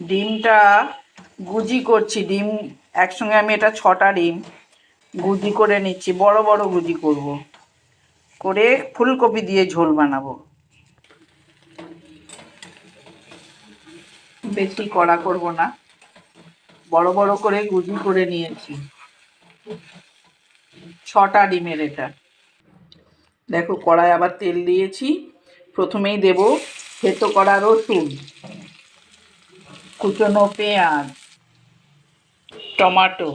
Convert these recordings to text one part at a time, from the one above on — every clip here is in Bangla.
ডিমটা গুজি করছি, ডিম, একসঙ্গে আমি এটা ছটা ডিম গুজি করে নিচ্ছি, বড় বড় গুজি করব। করে ফুলকপি দিয়ে ঝোল বানাবো। বেশি কড়া করব না, বড় বড় করে গুজি করে নিয়েছি। ছটা ডিমের এটা। দেখো কড়াই আবার তেল দিয়েছি, প্রথমেই দেব থেতো করা রসুন। কুচনো পেঁয়াজ, টমাটো,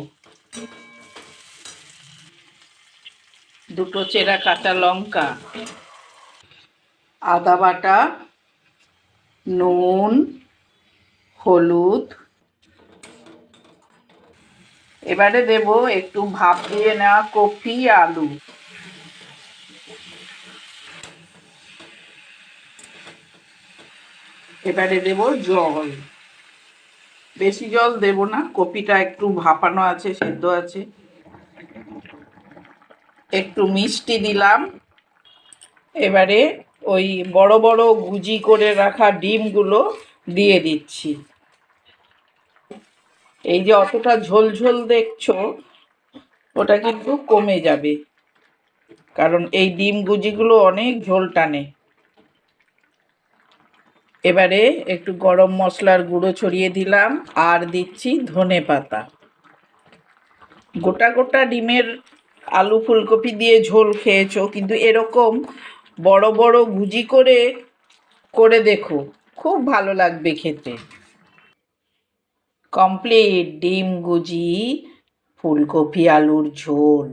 দুটো চেরা কাঁচা লঙ্কা, আদা বাটা, নুন, হলুদ। এবারে দেব একটু ভাপ দিয়ে নেওয়া কপি আলু। এবারে দেব জল। বেশি জল দেব না, কপিটা একটু ভাপানো আছে, সেদ্ধ আছে। একটু মিষ্টি দিলাম। এবারে ওই বড় বড় গুজি করে রাখা ডিমগুলো দিয়ে দিচ্ছি। এই যে অতটা ঝোল ঝোল দেখছ, ওটা কিন্তু কমে যাবে। কারণ এই ডিম গুজিগুলো অনেক ঝোল টানে। এবারে একটু গরম মশলার গুঁড়ো ছড়িয়ে দিলাম, আর দিচ্ছি ধনে পাতা। গোটা গোটা ডিমের আলু ফুলকপি দিয়ে ঝোল খেয়েছো, কিন্তু এরকম বড় বড় গুজি করে করে দেখো, খুব ভালো লাগবে খেতে। কমপ্লিট ডিম গুজি, ফুলকপি আলুর ঝোল।